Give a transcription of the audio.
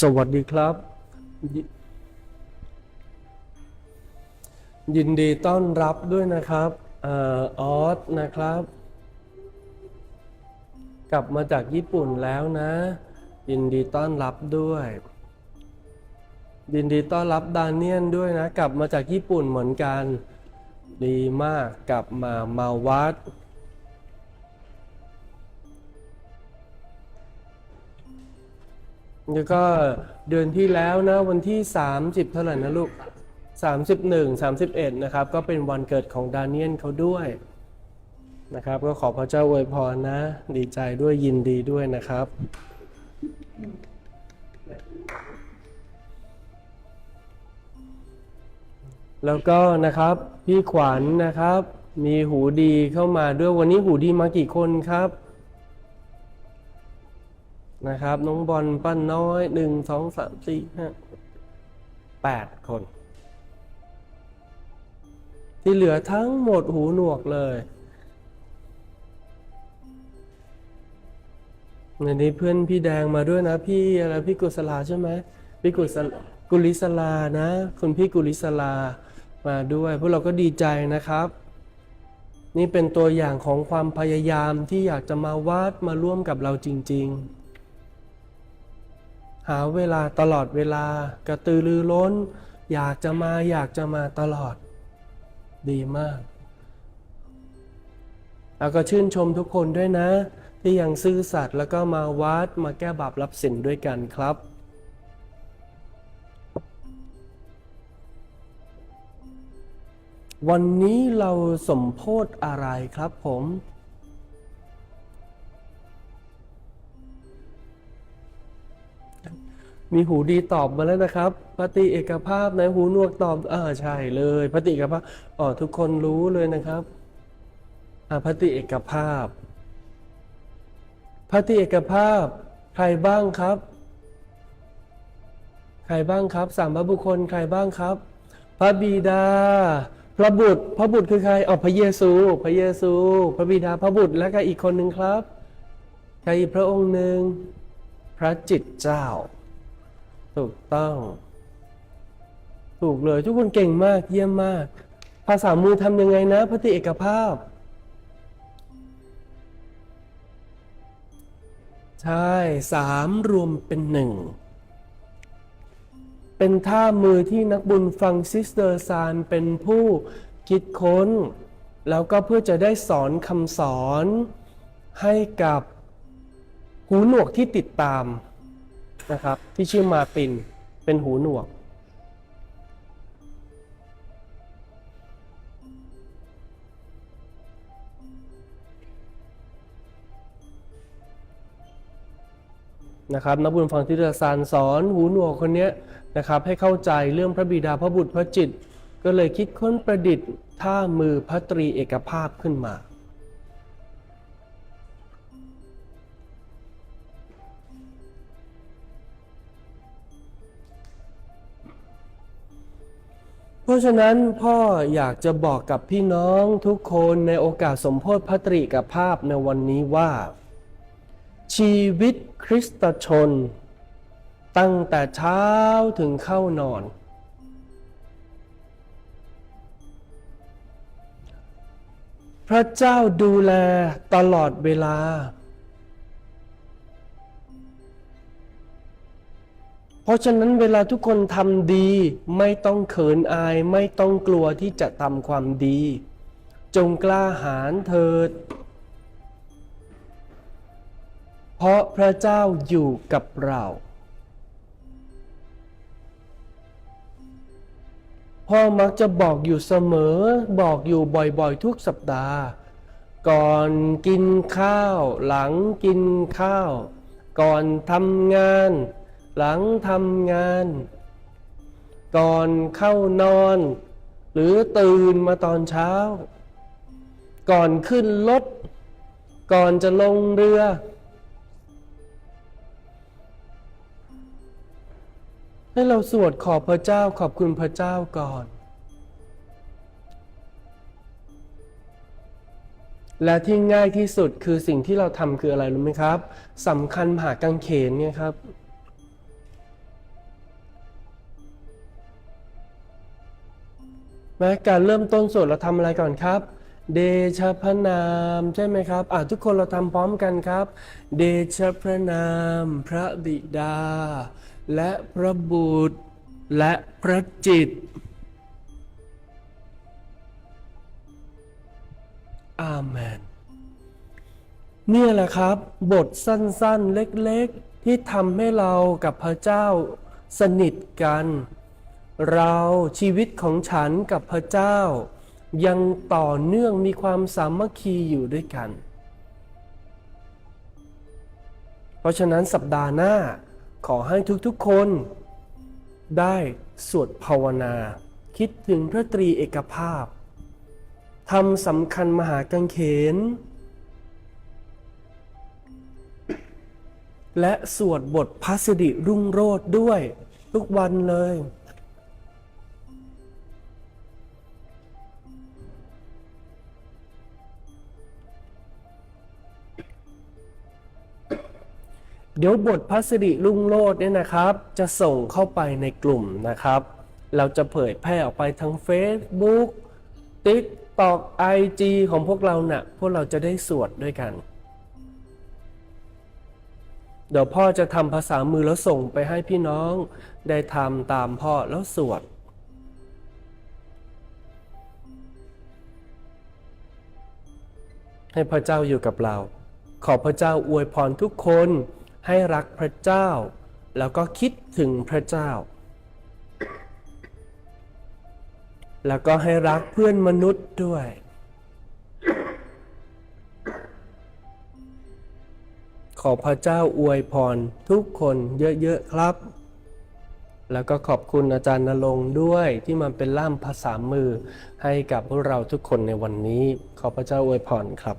สวัสดีครับยยินดีต้อนรับด้วยนะครับออสนะครับ กลับมาจากญี่ปุ่นแล้วนะ ยินดีต้อนรับด้วย ยินดีต้อนรับดานเนียนด้วยนะ กลับมาจากญี่ปุ่นเหมือนกัน ดีมากกลับมามาวัด แล้วก็เดือนที่แล้วนะวันที่ 30 เท่าไหร่นะลูก 31 31 นะครับ ก็เป็นวันเกิดของดาเนียนเขาด้วยนะครับ ก็ขอพระเจ้าอวยพรนะ ดีใจด้วยยินดีด้วยนะครับ แล้วก็นะครับพี่ขวัญนะครับ มีหูดีเข้ามาด้วยวันนี้หูดีมากี่คนครับ นะครับ น้องบอลปั้นน้อยหนึ่งสองสามสี่ห้าแปดคน ที่เหลือทั้งหมดหูหนวกเลยในนี้เพื่อนพี่แดงมาด้วยนะพี่อะไรพี่กุศลาใช่ไหมพี่กุศลกุลิศลานะ คุณพี่กุลิศลามาด้วย พวกเราก็ดีใจนะครับ นี่เป็นตัวอย่างของความพยายามที่อยากจะมาวัดมาร่วมกับเราจริง ๆ หาเวลาตลอดเวลากระตือรือร้น อยากจะมาอยากจะมาตลอด ดีมาก แล้วก็ชื่นชมทุกคนด้วยนะ ที่ยังซื่อสัตย์แล้วก็มาวัดมาแก้บาปรับสินด้วยกันครับวันนี้เราสมโพธอะไรครับผม มีหูดีตอบมาแล้วนะครับปฏิเอกภาพนะหูนวกตอบเออใช่เลยปฏิเอกภาพอ๋อทุกคนรู้เลยนะครับอ่าปฏิเอกภาพปฏิเอกภาพ ใครบ้างครับ ใครบ้างครับสามพระบุคคลใครบ้างครับ พระบิดา พระบุตร พระบุตรคือใครอ๋อพระเยซู พระเยซู พระบิดาพระบุตรและก็อีกคนหนึ่งครับใครอีกพระองค์หนึ่งพระจิตเจ้า ถูกต้อง ถูกเลยทุกคนเก่งมากเยี่ยมมาก ภาษามือทำยังไงนะปฏิเอกภาพ ใช่สามรวมเป็นหนึ่ง เป็นท่ามือที่นักบุญฟังซิสเตอร์ซานเป็นผู้คิดค้น แล้วก็เพื่อจะได้สอนคำสอนให้กับหูหนวกที่ติดตาม นะครับ ที่ชื่อมาปินเป็นหูหนวก นะครับนักบุญฟังทิตสารสอนหูหนวกคนนี้นะครับ ให้เข้าใจเรื่องพระบิดาพระบุตรพระจิต ก็เลยคิดค้นประดิษฐ์ท่ามือพระตรีเอกภาพขึ้นมา ราะฉะนั้นพ่ออยากจะบอกกับพี่น้องทุกคนในโอกาสสมโพธิพระตรีเอกภาพในวันนี้ว่า ชีวิตคริสตชน ตั้งแต่เช้าถึงเข้านอน พระเจ้าดูแลตลอดเวลา เพราะฉะนั้นเวลาทุกคนทำดีไม่ต้องเขินอายไม่ต้องกลัวที่จะทำความดี จงกล้าหาญเถิด เพราะพระเจ้าอยู่กับเรา พ่อมักจะบอกอยู่เสมอบอกอยู่บ่อยๆทุกสัปดาห์ ก่อนกินข้าว หลังกินข้าว ก่อนทำงาน หลังทำงาน ก่อนเข้านอน หรือตื่นมาตอนเช้า ก่อนขึ้นรถ ก่อนจะลงเรือ ให้เราสวดขอบพระเจ้าขอบคุณพระเจ้าก่อน และที่ง่ายที่สุดคือสิ่งที่เราทำคืออะไรรู้ไหมครับสำคัญผ่ากางเขนเนี่ยครับ ม้การเริ่มต้นสวดเราทำอะไรก่อนครับ เดชะพระนามใช่ไหมครับอะทุกคนเราทำพร้อมกันครับ เดชะพระนาม พระบิดา และพระบุตร และพระจิต อาเมนเนี่ยแหละครับ บทสั้นๆเล็กๆ ที่ทำให้เรากับพระเจ้าสนิทกัน เราชีวิตของฉันกับพระเจ้า ยังต่อเนื่องมีความสามัคคีอยู่ด้วยกัน เพราะฉะนั้นสัปดาห์หน้าขอให้ทุกๆคนได้สวดภาวนา คิดถึงพระตรีเอกภาพทำสำคัญมหากังเขน และสวดบทพัสดิรุ่งโรดด้วย ทุกวันเลย เดี๋ยวบทพัสดิรุ่งโรดเนี่ยนะครับ จะส่งเข้าไปในกลุ่มนะครับ เราจะเผยแพร่ออกไปทาง Facebook TikTok IG ของพวกเรานะ่ะ พวกเราจะได้สวดด้วยกัน เดี๋ยวพ่อจะทำภาษามือแล้วส่งไปให้พี่น้อง ได้ทำตามพ่อแล้วสวดให้พระเจ้าอยู่กับเรา ขอพระเจ้าอวยพรทุกคน ให้รักพระเจ้า แล้วก็คิดถึงพระเจ้า แล้วก็ให้รักเพื่อนมนุษย์ด้วย ขอพระเจ้าอวยพรทุกคนเยอะๆครับ แล้วก็ขอบคุณอาจารย์นรงค์ด้วยที่มาเป็นล่ามภาษามือให้กับพวกเราทุกคนในวันนี้ ขอพระเจ้าอวยพรครับ